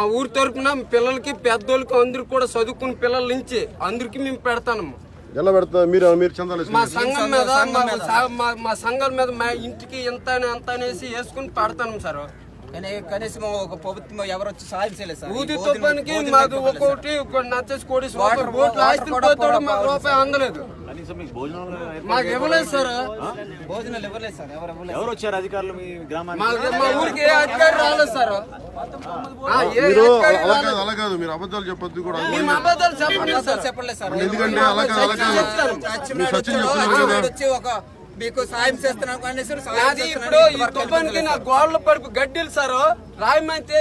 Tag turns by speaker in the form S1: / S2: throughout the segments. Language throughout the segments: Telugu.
S1: మా ఊరి తరపున పిల్లలకి పెద్దోళ్ళకి అందరికి కూడా చదువుకున్న పిల్లల నుంచి అందరికి మేము పెడతాము
S2: ఎలా పెడతా మీరు మీరు చందాలు
S1: మా. సంఘం మీద మా- సా- మా- మా సంఘాల మీద మా ఇంటికి ఎంత అని అంత అనేసి వేసుకుని పెడతాను సార్.
S3: కనీసం ఒక ప్రభుత్వం ఎవరు వచ్చి సాయం చేయలేదు సార్.
S1: ఊది
S3: భోజనం
S1: మాకు. ఒక్కొక్కటి నచ్చేసి కోడి
S3: వాటర్
S1: పోతాడు మాకు రూపాయి అందలేదు.
S4: మీకు
S1: ఇవ్వలేదు సార్.
S3: భోజనాలు ఇవ్వలేదు సార్ ఎవరు ఇవ్వలేదు
S4: ఎవరు వచ్చారు అధికారులు మీ గ్రామానికి?
S1: మా ఊరికి ఏ అధికారి రాలేదు సార్.
S2: మీరు అలా. కాదు అలా కాదు మీరు అబద్ధాలు చెప్పొద్దు కూడా.
S1: అబద్ధాలు చెప్పలేదు సార్.
S3: చెప్పలేదు సార్.
S2: ఎందుకంటే అలా కాదు కాదు. చెప్తున్నారు కదా.
S3: మీకు సాయం చేస్తున్నాం అనేసి
S1: నాది
S3: చేస్తున్నాను,
S1: ఇప్పుడు ఈ తుఫాన్కి నా
S3: సార్.
S1: గోడల పరుపు గడ్డిలు సార్. రాయమైతే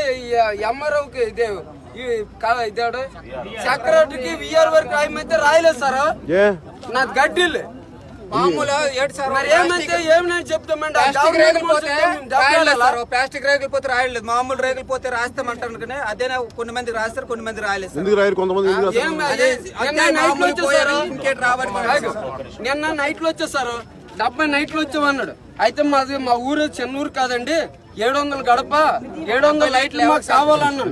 S1: ఎంఆర్ఓకి ఇదే ఈ కా- ఇదేడు సెక్రటరీకి విఆర్ వరకు రాయమైతే రాయలేదు సార్. నా గడ్డిలు.
S3: మామూలు ఏడు సార్?
S1: మరి ఏమైతే ఏమైనా చెప్తామండి? ఆ
S3: ప్లాస్టిక్
S1: గవర్నమెంట్
S3: రేగులు పోతే? రాయలేదు సార్. ప్లాస్టిక్ రేగులు పోతే రాయలేదు. మామూలు రేగులు పోతే రాస్తామంటారు కానీ అదేనా కొన్ని మంది రాస్తారు కొన్ని మంది రాయలేదు సార్.
S2: ఎందుకు రాయరు? కొంతమంది ఎందుకు రాస్తారు?
S1: ఏం
S3: అదే
S1: నిన్న
S3: అదే నైట్లో
S1: వచ్చేసారు. నిన్న నైట్లో వచ్చేసారు డెబ్బై నైట్లో వచ్చామన్నాడు అయితే మాది మా ఊరు చిన్న ఊరు కాదండి. ఏడు వందల గడప ఏడు వందల లైట్లు మాకు కావాలన్నాను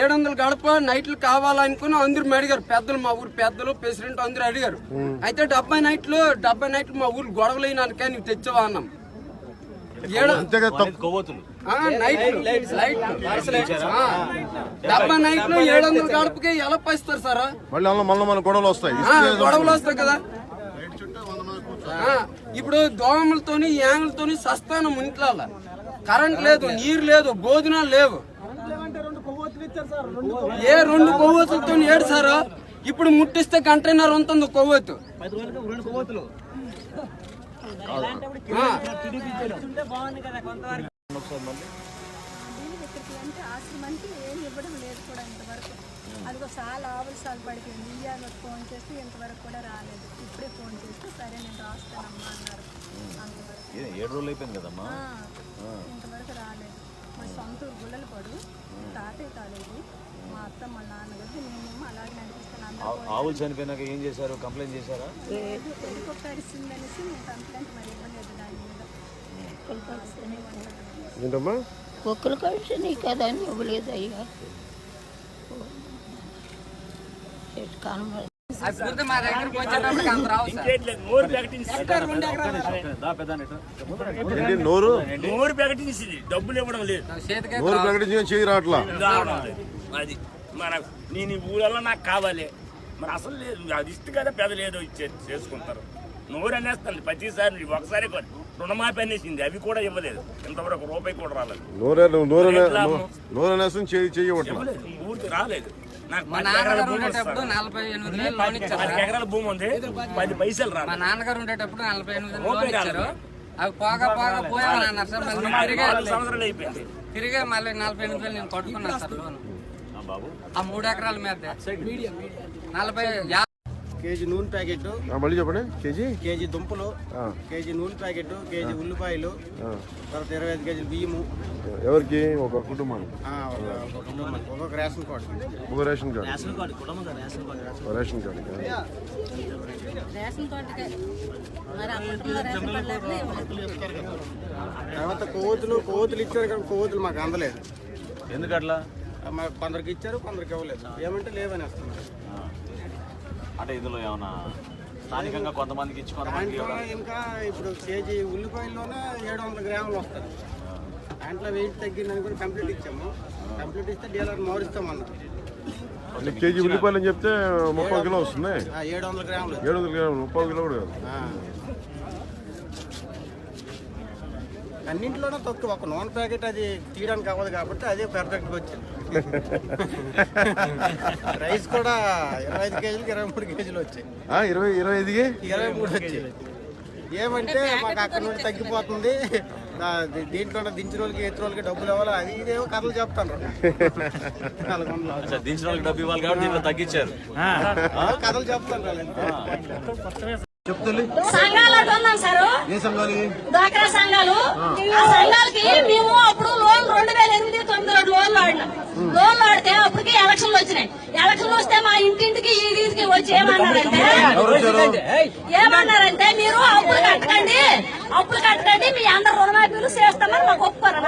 S1: ఏడు వందల గడప నైట్లు కావాలనుకుని అందరూ అడిగారు. పెద్దలు మా ఊరు పెద్దలు ప్రెసిడెంట్ అందరూ అడిగారు. అయితే డెబ్బై నైట్లు డెబ్బై నైట్లు మా ఊరు గొడవలైనానికే నువ్వు తెచ్చావా అన్నాం. నైట్లు డెబ్బై నైట్లు ఏడు వందల గడపకి ఎలా పైస్తారు సార్?
S2: మళ్ళీ గొడవలు వస్తాయి.
S1: గొడవలు వస్తాయి కదా. ఇప్పుడు దోమలతోని యాంగులతోని సస్తానం ఇంట్లో కరెంట్ లేదు నీరు లేదు భోజనాలు లేవు. ఏ రెండు కొవ్వొత్తులతో ఏడు సార్ ఇప్పుడు ముట్టిస్తే కంటైనర్ ఉంటుంది కొవ్వొత్తు.
S5: దీనికి ఇక్కడికి అంటే ఆశ్రమానికి ఏమి ఇవ్వడం లేదు కూడా ఇంతవరకు. అదిగో చాలా ఆవులు సాగు పడిపోయింది. ఇయ్యాలకు ఫోన్ చేస్తే ఇంతవరకు కూడా రాలేదు. ఇప్పుడే ఫోన్ చేస్తే సరే నేను రాస్తానమ్మా అన్నారు. అంతవరకు.
S4: ఏ- ఏడు రోజులు అయిపోయింది కదమ్మా?
S5: ఆ, ఇంతవరకు రాలేదు. మా సొంత ఊరు గుల్లలు పడు తాతయ్య కాలేదు మా అత్త మా నాన్నగారు నేనేమో అలాగే నడిపిస్తాను.
S4: ఆవులు చనిపోయినాక ఏం చేశారు? కంప్లైంట్ చేశారా?
S5: లేదు హెలికాప్టర్ తడిసిందనేసి నేను కంప్లైంట్ మరి ఇవ్వలేదు దాని మీద.
S2: ఏంటమ్మా?
S6: కుక్కలు కలిసి కదా అని ఇవ్వలేదు అయ్యా కనబడ
S3: అభివృద్ధి మా దగ్గరకు వచ్చేటప్పటికి అంత రావు సార్
S4: దా పెద్ద
S2: ఏంటి నోరు?
S7: నోరు ప్రకటించింది. డబ్బులు ఇవ్వడం లేదు.
S2: నోరు ప్రకటించిన చేయి రావట్లా.
S7: అది మన నేను ఊరల్లో నాకు కావాలి. మరి అసలు లేదు. అది ఇస్తే కదా పెద్ద లేదో. ఇచ్చే చేసుకుంటారు. నోరు అనేస్తాను. ప్రతిసారి ఒకసారి కొ- రుణమాఫీ అనేసింది. అవి కూడా ఇవ్వలేదు. ఇంతవరకు రూపాయి కూడా రాలేదు. ఊరికి రాలేదు. నాకు పది ఎకరాల
S3: నాన్నగారు
S7: భూమి
S3: సార్.
S7: ఉంది. పది పైసలు
S3: మా నాన్నగారు ఉండేటప్పుడు నలభై ఎనిమిది
S7: రాలేదు.
S3: అవి పోగా పోగా సార్. మళ్ళీ తిరిగే
S7: నాలుగు సంవత్సరాలు అయిపోయింది.
S3: తిరిగే మళ్ళీ నలభై ఎనిమిది వేలు నేను కొట్టుకున్నాను సార్ లోన్.
S4: బాబు.
S3: ఆ మూడు ఎకరాల మీద. నలభై
S8: కేజీ నూనె ప్యాకెట్
S2: ఆ, మళ్ళీ చెప్పండి. కేజీ?
S8: కేజీ దుంపలు.
S2: ఆ,
S8: కేజీ నూనె ప్యాకెట్ కేజీ ఉల్లిపాయలు
S2: ఆ.
S8: తర్వాత ఇరవై ఐదు కేజీలు బియ్యము.
S2: ఎవరికి? ఒక కుటుంబానికి.
S8: ఆ, ఒక- ఒక కుటుంబానికి. ఒక్కొక్క రేషన్ కార్డు.
S2: ఒక ration card. Ration card
S6: ration అప్పట్లో రేషన్ కార్డు లేకపోతే ఇవ్వలేదు.
S8: తర్వాత కొవ్వొత్తులు కొవ్వొత్తులు ఇచ్చారు కానీ కొవ్వొత్తులు మాకు అందలేదు.
S4: ఎందుకట్లా?
S8: మాకు కొందరికి ఇచ్చారు కొందరికి ఇవ్వలేదు. ఏమంటే లేవని వస్తున్నారు.
S4: అంటే ఇందులో ఏమన్నా స్థానికంగా కొంతమందికి ఇచ్చి కొంతమందికి
S8: దాంట్లో
S4: ఇవ్వడం?
S8: ఇంకా ఇప్పుడు కేజీ ఉల్లిపాయల్లోనే ఏడు వందల గ్రాములు వస్తాయి. దాంట్లో వెయిట్ తగ్గిందని కూడా కంప్లీట్ ఇచ్చాము. కంప్లీట్ ఇస్తే డీలర్ మారుస్తామన్నారు
S2: కేజీ ఉల్లిపాయలు అని చెప్తే ముప్పై కిలో వస్తుంది.
S8: ఆ, ఏడు వందల గ్రాములు.
S2: ఏడు వందల గ్రాములు ముప్పై కిలో కూడా కాదు.
S8: ఆ. అన్నింటిలోనే తక్కువ. ఒక నూనె ప్యాకెట్ అది తీయడానికి అవ్వదు కాబట్టి అదే పర్ఫెక్ట్గా వచ్చింది. రైస్ కూడా ఇరవై ఐదు కేజీలకి ఇరవై మూడు కేజీలు వచ్చాయి.
S2: ఆ, ఇరవై ఇరవై ఐదుకి
S8: ఇరవై మూడు వచ్చాయి. ఏమంటే మాకు అక్కడ నుండి తగ్గిపోతుంది. దీంట్లో దించిన వాళ్ళకి ఎత్తిన వాళ్ళకి డబ్బులు ఇవ్వాలి. అది ఇదేమో కథలు చెప్తాను
S4: దించిన వాళ్ళకి డబ్బు ఇవ్వాలి కాబట్టి దీంట్లో తగ్గించారు.
S8: కథలు చెప్తాను
S9: సంఘాలు అంటున్నాం సార్. డ్వాక్రా సంఘాలు. ఆ సంఘాలకి మేము అప్పుడు లోన్ రెండు వేల ఎనిమిది లోన్లు ఆడినా లోన్లు ఆడితే అప్పటికి ఎలక్షన్లు వచ్చినాయి. ఎలక్షన్లు వస్తే మా ఇంటింటికి ఈ వీధికి వచ్చి ఏమన్నారంటే ఏమన్నారంటే మీరు అప్పులు కట్టకండి అప్పులు కట్టకండి మీ అందరు రుణమాఫీలు చేస్తామని మాకు ఒప్పుకోరు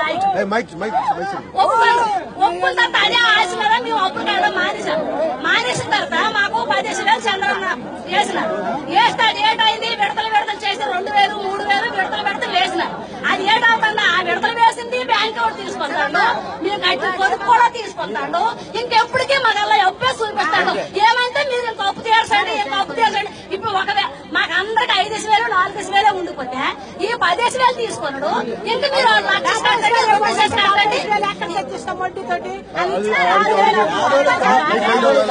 S9: ఒప్పుకోరు. ఒప్పుకున్న తర్వాత అదే ఆశ మీద మేము అప్పులు కట్టడం మానేసాం మానేసిన తర్వాత మాకు పదిహేను వేలు చంద్రన్న వేసినారు. వేస్తాడు ఏటైంది విడతలు విడతలు చేసి రెండు వేలు మూడు వేలు విడతలు విడతలు వేసినారు. అది ఏటవుతుందా ఆ విడతలు వేసింది బ్యాంక్ అవుట్ తీసుకొస్తాడు మీరు కట్టిన పొదుపు కూడా తీసుకొస్తాడు ఇంకెప్పటికీ మగల్లా ఎప్పుడే చూపిస్తాడు ఏమంటే మీరు ఇంక అప్పు తీర్చండి ఇంక అప్పు తీర్చండి ఇప్పుడు ఒక మాకు అందరికి ఐదేసి వేలు నాలుగేసి వేలే ఉండిపోతే ఈ పదేసి వేలు తీసుకున్నాడు ఇంక మీరు లక్ష కట్టండి, రెండు లక్షలు కట్టండి.
S10: ఎక్కడ తెచ్చిస్తాం వడ్డీతోటి అది ఇచ్చిన ఆరు వేలు.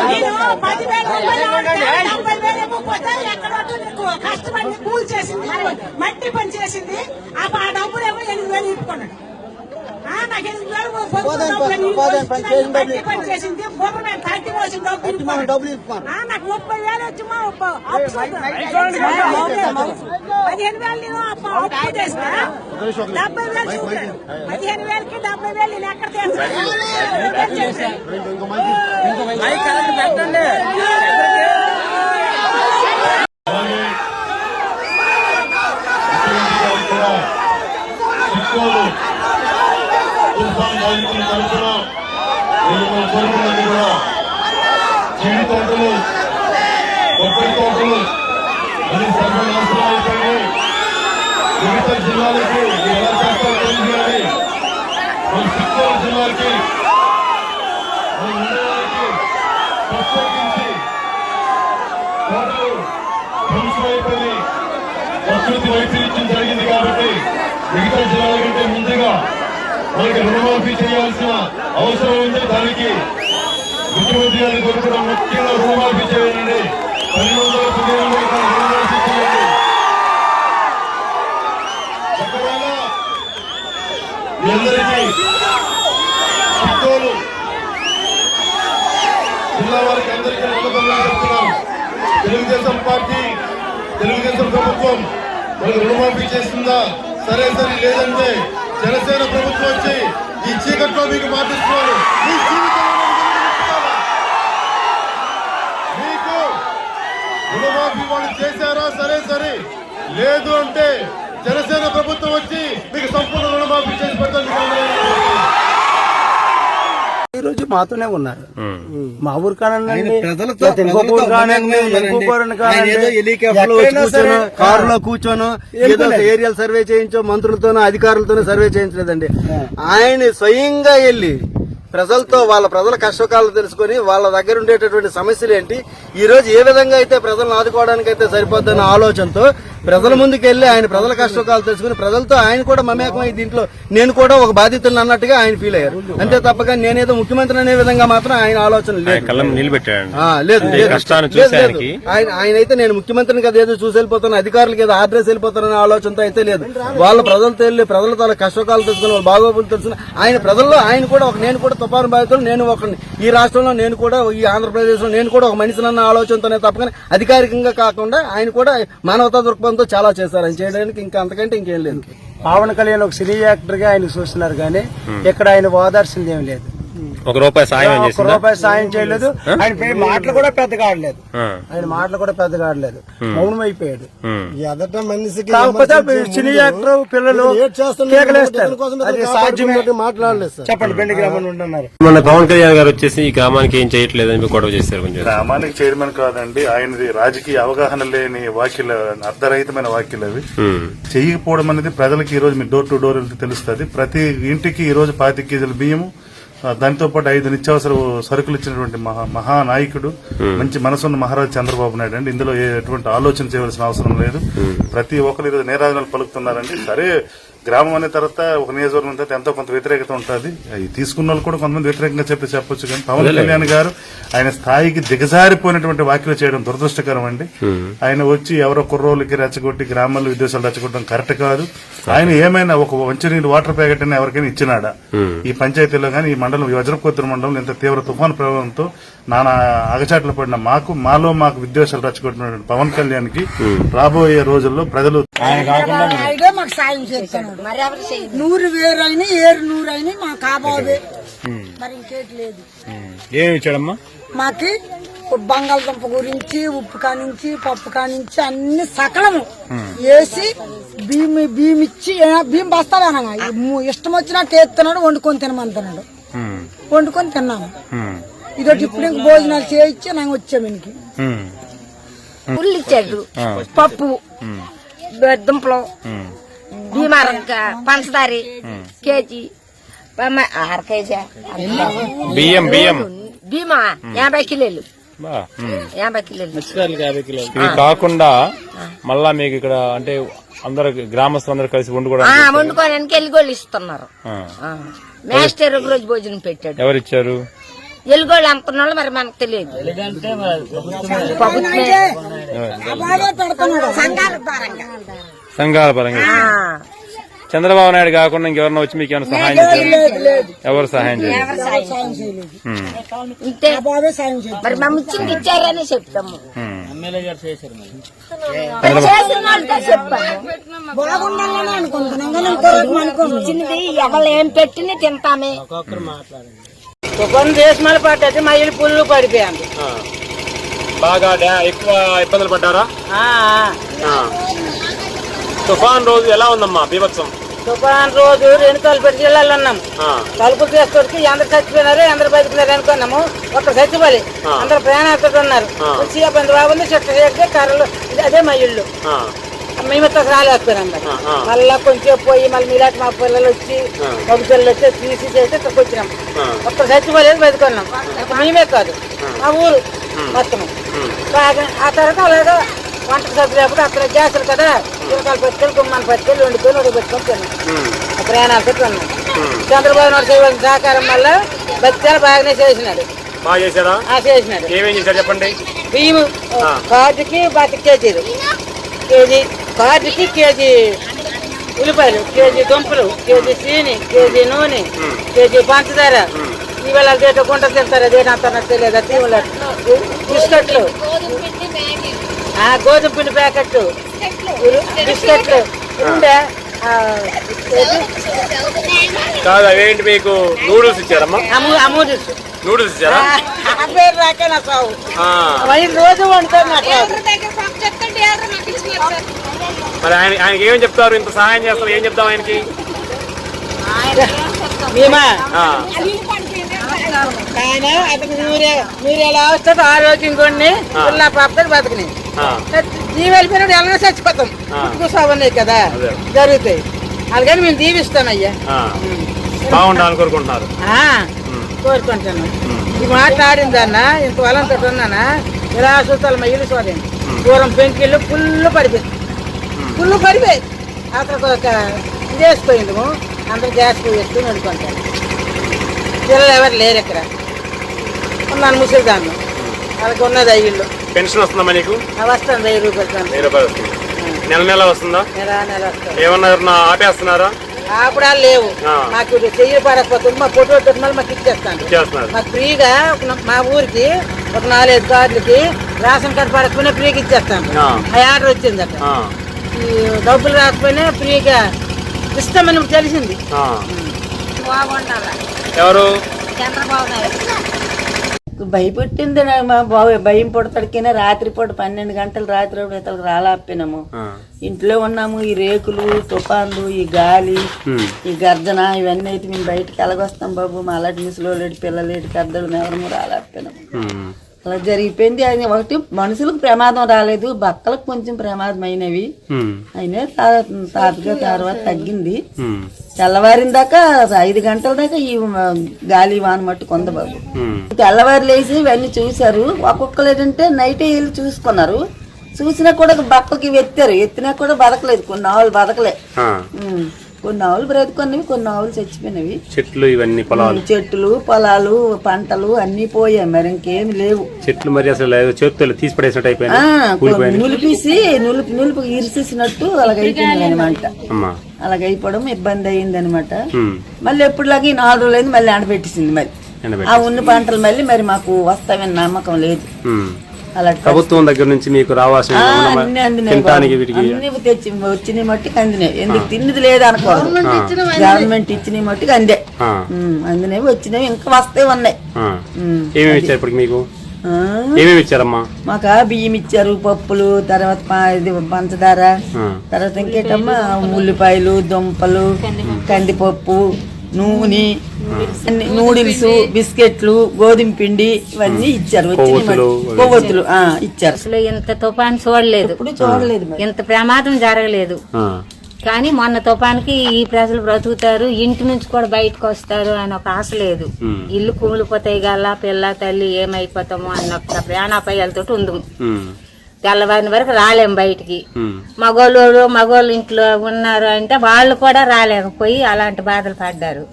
S10: నేను పదివేలు డెబ్బై వేలు పోతే ఎక్కడ వద్దు కష్టపడి కూల్ చేసింది మట్టి పని చేసింది. ఆ ఆ డబ్బులేమో ఎనిమిది వేలు ఇప్పుకున్నాడు? ఆ, నాకు ఎనిమిది వేలు డబ్బులు మట్టి పని చేసింది బొమ్మ మీద థర్టీ వచ్చిన డబ్బులు ఇప్పుకున్నాడు. ఆ, నాకు ముప్పై వేలు వచ్చి మా పదిహేను వేలు నేను అప్పు చేసిన. డెబ్బై వేలు చూపాడు పదిహేను వేలకి డెబ్బై వేలు నేను ఎక్కడ చేస్తాను
S11: మైక్ కరెక్ట్ పెట్టండి
S12: చిక్కోలు తుఫాన్ బాధితుల తరఫున నేను మన కోరుకున్నది కూడా చెడు తోటలు కొబ్బరి తోటలు అది సర్వనాశనం అయిపోయి మిగతా జిల్లాలకి ఎలా చేస్తారో తెలియాలి మన చిత్తూరు జిల్లాకి మన ఉండేవారికి ప్రత్యేకించి తోటలు ధ్వంసమైపోయి ప్రకృతి వైపరీత్యం జరిగింది కాబట్టి మిగతా జిల్లాల కంటే ముందుగా మనకి రుణమాఫీ చేయాల్సిన అవసరం ఉంది దానికి ముఖ్యమంత్రి గారిని కోరుకున్న ముఖ్యంగా రుణమాఫీ చేయండి పన్నెండు వందల పదిహేను అందరికీ చిత్తూరు జిల్లా వారికి అందరికీ నమ్మకంగా తెలుగుదేశం పార్టీ తెలుగుదేశం ప్రభుత్వం మనకు రుణమాఫీ చేస్తుందా? సరే సరే లేదంటే జనసేన ప్రభుత్వం వచ్చి ఈ చీకట్లో మీకు పాటిస్తున్నారు. మీ జీవితంలో మీకు రుణమాఫీ వాళ్ళు చేశారా? సరే సరే. లేదు అంటే జనసేన ప్రభుత్వం వచ్చి మీకు సంపూర్ణ రుణమాఫీ చేసి పెట్టండి
S13: ఈ రోజు మాతోనే ఉన్నారు. మా ఊరు కానండి కారులో కూర్చోను ఏదో ఏరియల్ సర్వే చేయించో మంత్రులతోనో అధికారులతోనో సర్వే చేయించలేదండి. ఆయన స్వయంగా వెళ్ళి ప్రజలతో వాళ్ళ ప్రజల కష్టకాలు తెలుసుకొని వాళ్ళ దగ్గర ఉండేటటువంటి సమస్యలు ఏంటి ఈ రోజు ఏ విధంగా అయితే ప్రజలను ఆదుకోవడానికి అయితే సరిపోద్దన్న ఆలోచనతో ప్రజల ముందుకు వెళ్ళి ఆయన ప్రజల కష్టకాలు తెలుసుకుని ప్రజలతో ఆయన కూడా మమేకమై దీంట్లో నేను కూడా ఒక బాధితులు అన్నట్టుగా ఆయన ఫీల్ అయ్యారు. అంతే తప్పక నేనేదో ముఖ్యమంత్రి అనే విధంగా మాత్రం ఆయన ఆలోచన లేదు. లేదు ఆయన ఆయన అయితే నేను ముఖ్యమంత్రిని కదా ఏదో చూసి వెళ్ళిపోతాను అధికారులకు ఏదో ఆర్డర్స్ వెళ్ళిపోతాననే ఆలోచనతో అయితే లేదు. వాళ్ళ ప్రజలతో వెళ్ళి ప్రజల తల కష్టకాలు తెలుసుకుని వాళ్ళ బాగోగులు తెలుసుకుని ఆయన ప్రజల్లో ఆయన కూడా ఒక నేను కూడా తుఫాను బాధితులు నేను ఒకరిని ఈ రాష్ట్రంలో నేను కూడా ఈ ఆంధ్రప్రదేశ్లో నేను కూడా ఒక మనిషినన్న ఆలోచనతోనే తప్పకని అధికారికంగా కాకుండా ఆయన కూడా మానవతా దృక్పథంతో చాలా చేశారు. ఆయన చేయడానికి ఇంకా అంతకంటే ఇంకేం లేదు. పవన్ కళ్యాణ్ ఒక సినీ యాక్టర్గా ఆయన చూస్తున్నారు కానీ ఇక్కడ ఆయన ఓదార్సింది ఏం లేదు.
S14: ఒక రూపాయి సాయం చేసిందా?
S13: రూపాయి సాయం చేయలేదు. ఆయన మాటలు కూడా పెద్దగా ఆడలేదు.
S14: ఆ.
S13: ఆయన మాటలు కూడా పెద్దగా ఆడలేదు. మౌనం అయిపోయాడు
S14: ఉమ్.
S13: ఎదట మనిషికి సినీ యాక్టర్ పిల్లలు మాట్లాడలేదు చెప్పండి బెండి గ్రామం ఉంటున్నారు.
S14: మొన్న పవన్ కళ్యాణ్ గారు వచ్చేసి ఈ గ్రామానికి ఏం చేయట్లేదని మీరు గొడవ చేశారు కొంచెం.
S15: గ్రామానికి చైర్మన్ కాదండి ఆయనది రాజకీయ అవగాహన లేని వ్యాఖ్యలు అర్ధరహితమైన వ్యాఖ్యలు అవి. చేయకపోవడం అనేది ప్రజలకు ఈ రోజు మీ డోర్ టు డోర్ వెళ్తే తెలుస్తుంది. ప్రతి ఇంటికి ఈ రోజు పాతి కేజీల బియ్యము దాంతో పాటు ఐదు నిత్యావసర సరుకులు ఇచ్చినటువంటి మహా మహానాయకుడు మంచి మనసున్న మహారాజు చంద్రబాబు నాయుడు అండి. ఇందులో ఎటువంటి ఆలోచన చేయవలసిన అవసరం లేదు. ప్రతి ఒక్కరు ఈరోజు నేరాజనాలు పలుకుతున్నారండి. సరే గ్రామం అనే తర్వాత ఒక నియోజకవర్గం అనే తర్వాత ఎంతో కొంత వ్యతిరేకత ఉంటుంది. అవి తీసుకున్న వాళ్ళు కూడా కొంతమంది వ్యతిరేకంగా చెప్పి చెప్పొచ్చు కానీ పవన్ కళ్యాణ్ గారు ఆయన స్థాయికి దిగజారిపోయినటువంటి వ్యాఖ్యలు చేయడం దురదృష్టకరం అండి. ఆయన వచ్చి ఎవరో కుర్రోళ్ళకి రెచ్చగొట్టి గ్రామాల్లో విదేశాలు రెచ్చగొట్టడం కరెక్ట్ కాదు. ఆయన ఏమైనా ఒక మంచినీళ్ళు వాటర్ ప్యాకెట్ అయినా ఎవరికైనా ఇచ్చినాడా? ఈ పంచాయతీలో కానీ ఈ మండలం ఈ వజ్రపుత్ర మండలం ఇంత తీవ్ర తుఫాను ప్రభావంతో నానా అగచాట్లు పడిన మాకు మాలో మాకు విద్వేషాలు రెచ్చగొట్టినటువంటి పవన్ కళ్యాణ్కి రాబోయే రోజుల్లో ప్రజలు
S10: సాయం నూరు వేరు అయినా ఏరు నూరు అయినా మాకు కాబోదు
S16: మరి ఇంకేటి లేదు.
S14: ఏమి ఇచ్చాడమ్మా?
S16: మాకి బంగాళదుంప గురించి ఉప్పు కానించి పప్పు కానించి అన్ని సకలము. వేసి బియ్యం బియ్యం ఇచ్చి ఏ, బియ్యం బస్తాలు అనగా. ఇష్టం వచ్చినట్టు ఎత్తున్నాడు వండుకొని తినమంటున్నాడు. వండుకొని తిన్నాము. ఇదొకటి ఇప్పుడు ఇంక భోజనాలు చేయించి నాకు వచ్చాము ఇంటికి ఉల్లి ఇచ్చాడు పప్పు దుంపలు. బీమారంక పంచదారి కేజీ. అర కేజీ.
S14: బియ్యం బియ్యం.
S16: భీమా యాభై కిలోలు. యాభై కిలోలు.
S14: ఇది కాకుండా మళ్ళా మీకు ఇక్కడ అంటే అందరు గ్రామస్తులు అందరు కలిసి వండుకోవడానికి
S16: వండుకోవడానికి ఎల్లిగోళ్ళు ఇస్తున్నారు. మాస్టర్ ఒక రోజు భోజనం పెట్టాడు.
S14: ఎవరిచ్చారు?
S16: ఎల్లిగోళ్ళు అమ్ముతున్నాళ్ళు మరి మనకు తెలియదు. ప్రభుత్వమే. సంఘాల పరంగా.
S14: సంఘాల పరంగా.
S16: ఆ.
S14: చంద్రబాబు నాయుడు కాకుండా ఇంకెవరన్నా వచ్చి మీకు ఏమైనా సహాయం చేశారు? ఎవరు సహాయం చేయాలి
S16: చేయలేదు. ఇచ్చారని చెప్తాము. ఏం పెట్టిన తింటామే.
S17: దేశమాల పడ్డది మా ఇల్లు పుల్లు పడిపోయాను
S14: బాగా ఎక్కువ ఇబ్బందులు పడ్డారా? తుఫాన్ రోజు ఎలా ఉందమ్మా బీభత్సం?
S17: తుఫాన్ రోజు రెండు తలుపు జిల్లాలో ఉన్నాం. తలుపు చేసేటోడికి అందరు చచ్చిపోయినారు అందరు బతికినారు అనుకున్నాము. ఒక చచ్చిపోయి అందరు ప్రయాణాలతో ఉన్నారు. వచ్చి బంధు బాగుంది చెట్టు చేస్తే కర్రలు ఇది అదే మా ఇల్లు. మేమైతే రాలేకపోయినాం. మళ్ళా కొంచెం పోయి మళ్ళీ మీలాంటి మా పిల్లలు వచ్చి మగ పిల్లలు వచ్చి తీసి చేసి ఇక్కడికి వచ్చినాం. ఒక్క చచ్చిపోలేదు బతుకున్నాం. మేమే కాదు. మా ఊరు మొత్తం బాగా ఆ తర్వాత అలాగా వంట సభ్యులు అక్కడ గ్యాసులు కదా. చిలకలు పెట్టుకొని గుమ్మని పెట్టుకొని వండుకొని ఉడక పెట్టుకొని తిన్నాం. ఆ ప్రయాణాలతో ఉన్నాం. చంద్రబాబు నాయుడు చేయవలసిన సహకారం వల్ల బతికాలు బాగానే చేసినాడు.
S14: బాగా చేశారా?
S17: ఆ చేసినాడు.
S14: ఏమేం చేశారు చెప్పండి?
S17: బియ్యం కార్డుకి బతి కేజీలు. కేజీ కార్డుకి కేజీ ఉల్లిపాయలు కేజీ దుంపలు కేజీ సీని కేజీ నూనె కేజీ పంచదార. ఇవాళ డేట గుంట తింటారు అదేనా అంత తెలియదు? తీవుల బిస్కెట్లు. గోధుమ పిండి ప్యాకెట్ బిస్కెట్లు. ఉండే?
S14: కాదు అవేంటి మీకు? నూడిల్స్ ఇచ్చారమ్మా.
S17: అమూ అమూడిస్
S14: నూడిల్స్ ఇచ్చారా?
S17: ఆ పేరు రాకే నా సాగు
S14: ఆ,
S17: మరి రోజు వండుతారు నాకు రాదు.
S14: మరి ఆయన ఆయనకి ఏమని చెప్తారు? ఇంత సహాయం చేస్తారు ఏం చెప్తాం ఆయనకి?
S17: మేమా
S14: ఆ,
S17: ఆయన అతను మీరే మీరు ఎలా వస్తాడు ఆరోగ్యం కొన్ని పిల్ల పాపతో బతకని. జీవి వెళ్ళిపోయినప్పుడు ఎలా చచ్చిపోతాం. కూర్చోవన్నాయి కదా. జరుగుతాయి. అందుకని మేము దీవిస్తాం అయ్యా
S14: ఆ. బాగుండాలని కోరుకుంటున్నారు.
S17: కోరుకుంటాను ఈ మాట్లాడిందన్న ఇంత వలంతో ఉన్నానా ఇలా మా ఇల్లు చూడండి దూరం పెంకిళ్ళు ఫుల్ పడిపోయి. ఫుల్ పడిపోయి. అక్కడ ఒక ఇది వేసిపోయింది అందరూ గ్యాస్ పోయి వేసుకుని వండుకుంటారు పిల్లలు ఎవరు లేరు ఇక్కడ. ఉన్నాను ముసలిదాన్ని వాళ్ళకి ఉన్నది ఆ ఇల్లు.
S14: పెన్షన్ వస్తుందమ్మా నీకు?
S17: వస్తుంది వెయ్యి రూపాయలు దాన్ని.
S14: వెయ్యి రూపాయలు వస్తుంది. నెల నెల వస్తుందా?
S17: నెల నెల వస్తుంది.
S14: ఏమన్నా ఆపేస్తున్నారా?
S17: అప్పుడు ఆ లేవు. మాకు చెయ్యి పడకపోతుంది మా ఫోటో మళ్ళీ మాకు ఇచ్చేస్తాను మాకు ఫ్రీగా మా ఊరికి ఒక నాలుగైదు కార్డులకి రేషన్ కార్డు పడకపోయినా ఫ్రీగా ఇచ్చేస్తాను
S14: ఆ.
S17: ఆర్డర్ వచ్చిందట
S14: ఆ,
S17: ఈ డబ్బులు రాకపోయినా ఫ్రీగా ఇస్తామని తెలిసింది.
S14: ఆ.
S16: బాగుండాలి
S14: ఎవరు?
S16: చంద్రబాబు నాయుడు.
S18: భయపెట్టింది భయం పుడతడికైనా రాత్రి పూట పన్నెండు గంటలు రాత్రి ఇతలకు రాలేకపోయినాము.
S14: ఆ.
S18: ఇంట్లో ఉన్నాము ఈ రేకులు తుఫాన్లు ఈ గాలి ఈ గర్జన ఇవన్నీ అయితే మేము బయటికి ఎలాగొస్తాం బాబు. మా అలాంటి ముసలోళ్ళేటి పిల్లలేటి పెద్దలు ఎవరము రాలేకపోయినాము.
S14: ఉమ్.
S18: అలా జరిగిపోయింది. అది ఒకటి మనుషులకు ప్రమాదం రాలేదు. బక్కలకు కొంచెం ప్రమాదం అయినవి. అయినా తర్వాత తగ్గింది. తెల్లవారిన దాకా ఐదు గంటల దాకా ఈ గాలి వాన మట్టు కొంద బాబు. తెల్లవారు లేచి ఇవన్నీ చూశారు. ఒక్కొక్కరు ఏంటంటే నైటే వెళ్ళి చూసుకున్నారు. చూసినా కూడా బక్కలకి ఎత్తారు. ఎత్తినా కూడా బతకలేదు. కొన్ని ఆవులు బతకలే. కొన్ని ఆవులు బ్రతుకున్నవి కొన్ని ఆవులు చచ్చిపోయినవి.
S14: చెట్లు ఇవన్నీ పొలాలు.
S18: చెట్లు పొలాలు పంటలు అన్ని పోయాయి. మరి ఇంకేమి లేవు.
S14: చెట్లు మరి అసలు చేతులు తీసి పడేసినట్టు కూలిపోయినాయి.
S18: నులిపేసి నులుపు నులుపు ఇరిసేసినట్టు అలాగైపోయింది అనమాట
S14: అమ్మా
S18: అలాగైపోవడం ఇబ్బంది అయింది అనమాట. మళ్ళీ ఎప్పుడులాగా ఈ నాలుగు రోజులైంది మళ్ళీ ఆడబెట్టేసింది మరి ఆ ఉన్న పంటలు మళ్ళీ మరి మాకు వస్తామని నమ్మకం లేదు. అలాంటి
S14: ప్రభుత్వం దగ్గర నుంచి మీకు రావాల్సిన
S18: తెచ్చి వచ్చిన మట్టుకు అందినాయి. ఎందుకు తిన్నది లేదు అనుకోదు గవర్నమెంట్ ఇచ్చిన మట్టుకు అందే. అందినవి వచ్చినవి ఇంకా వస్తే ఉన్నాయి.
S14: ఏమేమి ఇచ్చారు ఇప్పటికి మీకు? ఏమేమి ఇచ్చారమ్మా?
S18: మాకు బియ్యం ఇచ్చారు పప్పులు తర్వాత పంచదార. తర్వాత ఇంకేటమ్మా ఉల్లిపాయలు దుంపలు కందిపప్పు. నూనె అన్ని నూడిల్స్ బిస్కెట్లు గోధుమ పిండి ఇవన్నీ ఇచ్చారు
S14: కొవ్వొత్తులు,
S18: ఇచ్చారు
S19: అసలు ఇంత తుఫాన్ చూడలేదు.
S18: ఇప్పుడు చూడలేదు
S19: ఇంత ప్రమాదం జరగలేదు. కానీ మొన్న తుఫాన్కి ఈ ప్రజలు బ్రతుకుతారు ఇంటి నుంచి కూడా బయటకు వస్తారు అని ఒక ఆశ లేదు. ఇల్లు కూలిపోతాయి గల పిల్ల తల్లి ఏమైపోతామో అన్న ఒక ప్రాణాపాయాలతో ఉంది. తెల్లవారిన వరకు రాలేం బయటికి. మగోళ్ళు మగోళ్ళు ఇంట్లో ఉన్నారు అంటే వాళ్ళు కూడా రాలేకపోయి అలాంటి బాధలు పడ్డారు.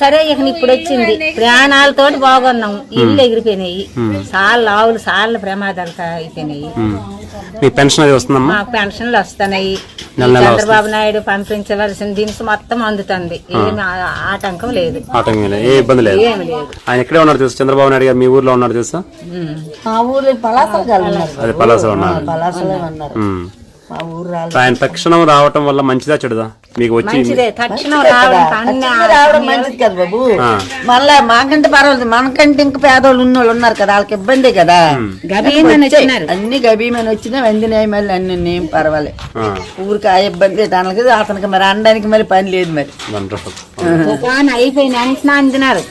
S19: సరే ఇక ఇప్పుడు వచ్చింది. ప్రాణాలతో బాగున్నాం ఇల్లు ఎగిరిపోయినాయి. సార్లు ఆవులు సార్లు ప్రమాదాలు అయిపోయినాయి.
S14: మీకు పెన్షన్ అది వస్తుందమ్మా?
S19: మాకు పెన్షన్లు వస్తున్నాయి. చంద్రబాబు నాయుడు పంపించవలసిన దినుసు మొత్తం అందుతుంది. ఏమి ఆటంకం లేదు.
S14: ఆటంకం లేదు. ఏ ఇబ్బంది లేదు.
S19: ఏమి లేదు.
S14: ఆయన ఎక్కడే ఉన్నారు తెలుసు? చంద్రబాబు నాయుడు గారు మీ ఊర్లో ఉన్నారు తెలుసా?
S18: మా ఊర్లో పలాసలు
S14: అది పలాసలో ఉన్నారు.
S18: పలాసలే ఉన్నారు. మా ఊరు రాలేదు
S14: ఆయన తక్షణం రావటం వల్ల మంచిదా చెడుదా? మీకు వచ్చి
S19: మంచిదే తక్షణం
S18: మంచిదే
S19: రావడం. కన్నా
S18: మంచిది కదా బాబు. మళ్ళా మాకంటే పర్వాలేదు. మనకంటే ఇంకా పేదోళ్ళు ఉన్నోళ్ళు ఉన్నారు కదా వాళ్ళకి ఇబ్బందే కదా?
S19: గబీమని
S18: వచ్చాయి.
S19: వచ్చినారు.
S18: అన్ని గబీమని వచ్చినా వందినాయి మళ్ళీ అన్ని ఏం పర్వాలే.
S14: ఆ,
S18: ఊరికి ఆ ఇబ్బంది దానికి అతనికి మరి అనడానికి మరి పని లేదు మరి.
S14: Wonderful.
S19: తుఫాన్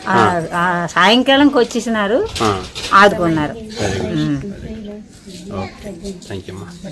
S19: ఆ- ఆ. సాయంకాలంకి వచ్చేసినారు.
S14: ఆ,
S19: ఆదుకున్నారు.
S14: అమ్మా